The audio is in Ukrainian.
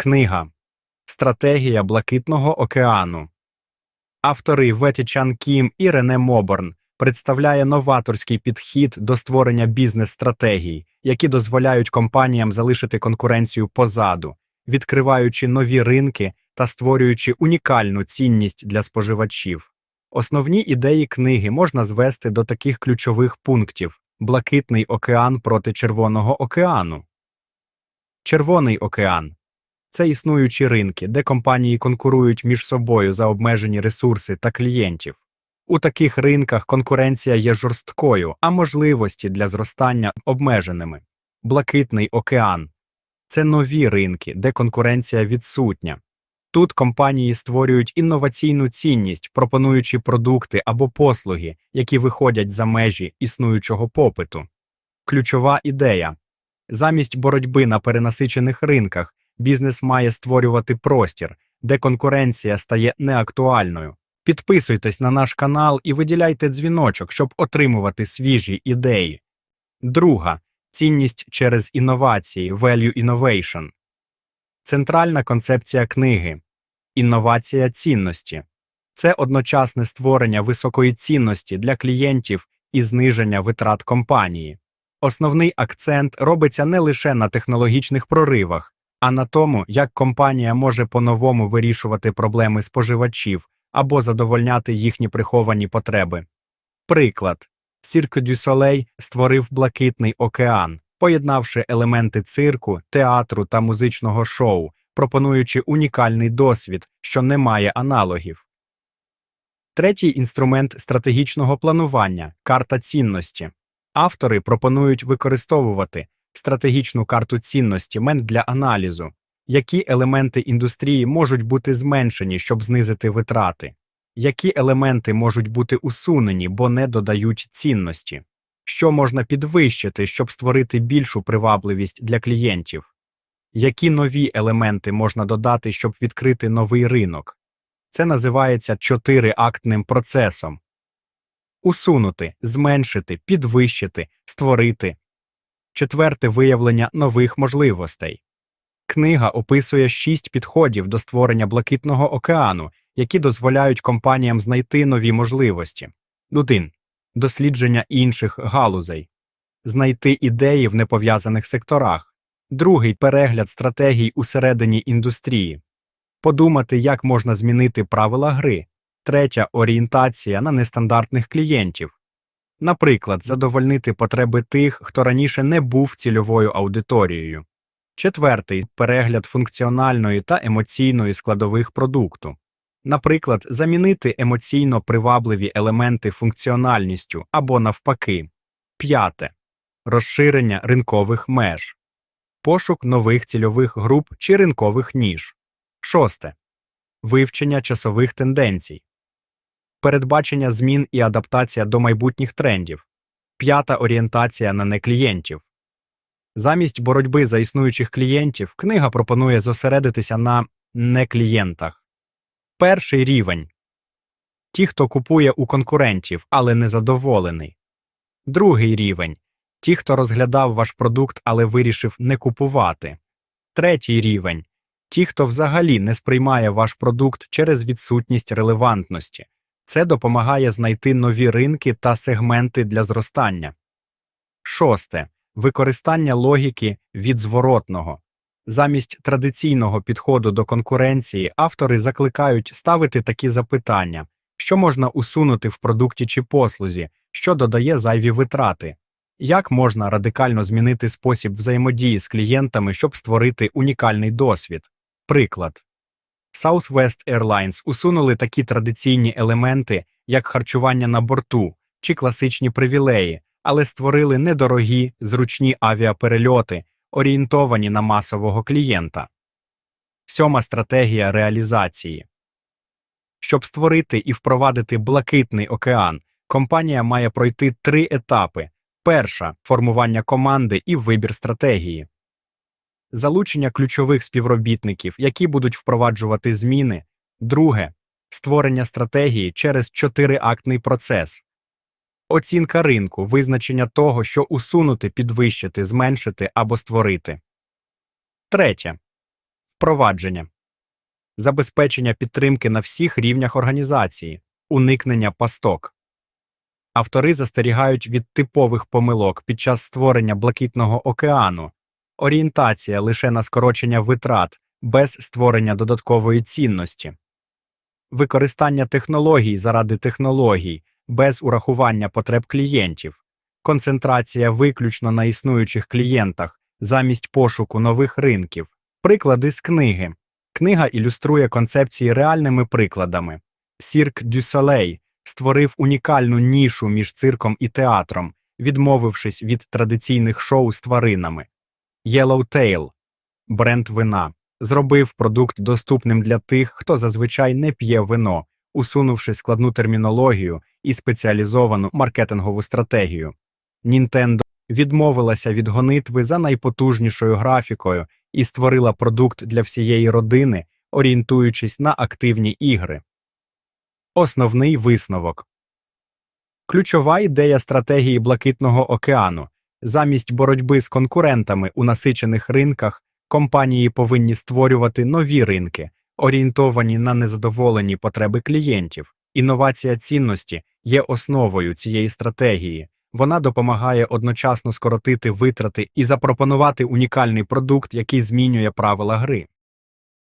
Книга Стратегія Блакитного океану. Автори Веті Чан Кім і Рене Моборн представляє новаторський підхід до створення бізнес-стратегій, які дозволяють компаніям залишити конкуренцію позаду, відкриваючи нові ринки та створюючи унікальну цінність для споживачів. Основні ідеї книги можна звести до таких ключових пунктів: Блакитний океан проти Червоного океану. Червоний океан це існуючі ринки, де компанії конкурують між собою за обмежені ресурси та клієнтів. У таких ринках конкуренція є жорсткою, а можливості для зростання обмеженими. Блакитний океан це нові ринки, де конкуренція відсутня. Тут компанії створюють інноваційну цінність, пропонуючи продукти або послуги, які виходять за межі існуючого попиту. Ключова ідея замість боротьби на перенасичених ринках бізнес має створювати простір, де конкуренція стає неактуальною. Підписуйтесь на наш канал і виділяйте дзвіночок, щоб отримувати свіжі ідеї. Друга цінність через інновації Value Innovation. Центральна концепція книги Інновація цінності це одночасне створення високої цінності для клієнтів і зниження витрат компанії. Основний акцент робиться не лише на технологічних проривах, а на тому, як компанія може по-новому вирішувати проблеми споживачів або задовольняти їхні приховані потреби. Приклад Cirque du Soleil створив блакитний океан, поєднавши елементи цирку, театру та музичного шоу, пропонуючи унікальний досвід, що не має аналогів. Третій інструмент стратегічного планування карта цінності. Автори пропонують використовувати стратегічну карту цінності мен для аналізу, які елементи індустрії можуть бути зменшені, щоб знизити витрати, які елементи можуть бути усунені, бо не додають цінності, що можна підвищити, щоб створити більшу привабливість для клієнтів, які нові елементи можна додати, щоб відкрити новий ринок. Це називається чотириактним процесом. Усунути, зменшити, підвищити, створити. Четверте виявлення нових можливостей. Книга описує шість підходів до створення блакитного океану, які дозволяють компаніям знайти нові можливості. 1. Дослідження інших галузей, знайти ідеї в непов'язаних секторах. Другий перегляд стратегій усередині індустрії, подумати, як можна змінити правила гри. Третя орієнтація на нестандартних клієнтів. Наприклад, задовольнити потреби тих, хто раніше не був цільовою аудиторією. Четвертий перегляд функціональної та емоційної складових продукту. Наприклад, замінити емоційно привабливі елементи функціональністю або навпаки. П'яте розширення ринкових меж, пошук нових цільових груп чи ринкових ніж. Шосте вивчення часових тенденцій, передбачення змін і адаптація до майбутніх трендів. П'ята орієнтація на неклієнтів. Замість боротьби за існуючих клієнтів книга пропонує зосередитися на неклієнтах. Перший рівень ті, хто купує у конкурентів, але не задоволений. Другий рівень ті, хто розглядав ваш продукт, але вирішив не купувати. Третій рівень ті, хто взагалі не сприймає ваш продукт через відсутність релевантності. Це допомагає знайти нові ринки та сегменти для зростання. Шосте використання логіки від зворотного. Замість традиційного підходу до конкуренції автори закликають ставити такі запитання, що можна усунути в продукті чи послузі, що додає зайві витрати, як можна радикально змінити спосіб взаємодії з клієнтами, щоб створити унікальний досвід. Приклад Southwest Airlines усунули такі традиційні елементи, як харчування на борту чи класичні привілеї, але створили недорогі, зручні авіаперельоти, орієнтовані на масового клієнта. Сьома стратегія реалізації. Щоб створити і впровадити блакитний океан, компанія має пройти три етапи: перша формування команди і вибір стратегії, залучення ключових співробітників, які будуть впроваджувати зміни, друге створення стратегії через чотириактний процес. Оцінка ринку, визначення того, що усунути, підвищити, зменшити або створити. Третє. Впровадження забезпечення підтримки на всіх рівнях організації, уникнення пасток. Автори застерігають від типових помилок під час створення блакитного океану, орієнтація лише на скорочення витрат без створення додаткової цінності, використання технологій заради технологій без урахування потреб клієнтів, концентрація виключно на існуючих клієнтах замість пошуку нових ринків. Приклади з книги. Книга ілюструє концепції реальними прикладами. Сірк дю Солей створив унікальну нішу між цирком і театром, відмовившись від традиційних шоу з тваринами. Yellowtail – бренд вина, зробив продукт доступним для тих, хто зазвичай не п'є вино, усунувши складну термінологію і спеціалізовану маркетингову стратегію. Nintendo відмовилася від гонитви за найпотужнішою графікою і створила продукт для всієї родини, орієнтуючись на активні ігри. Основний висновок ключова ідея стратегії Блакитного океану замість боротьби з конкурентами у насичених ринках компанії повинні створювати нові ринки, орієнтовані на незадоволені потреби клієнтів. Інновація цінності є основою цієї стратегії. Вона допомагає одночасно скоротити витрати і запропонувати унікальний продукт, який змінює правила гри.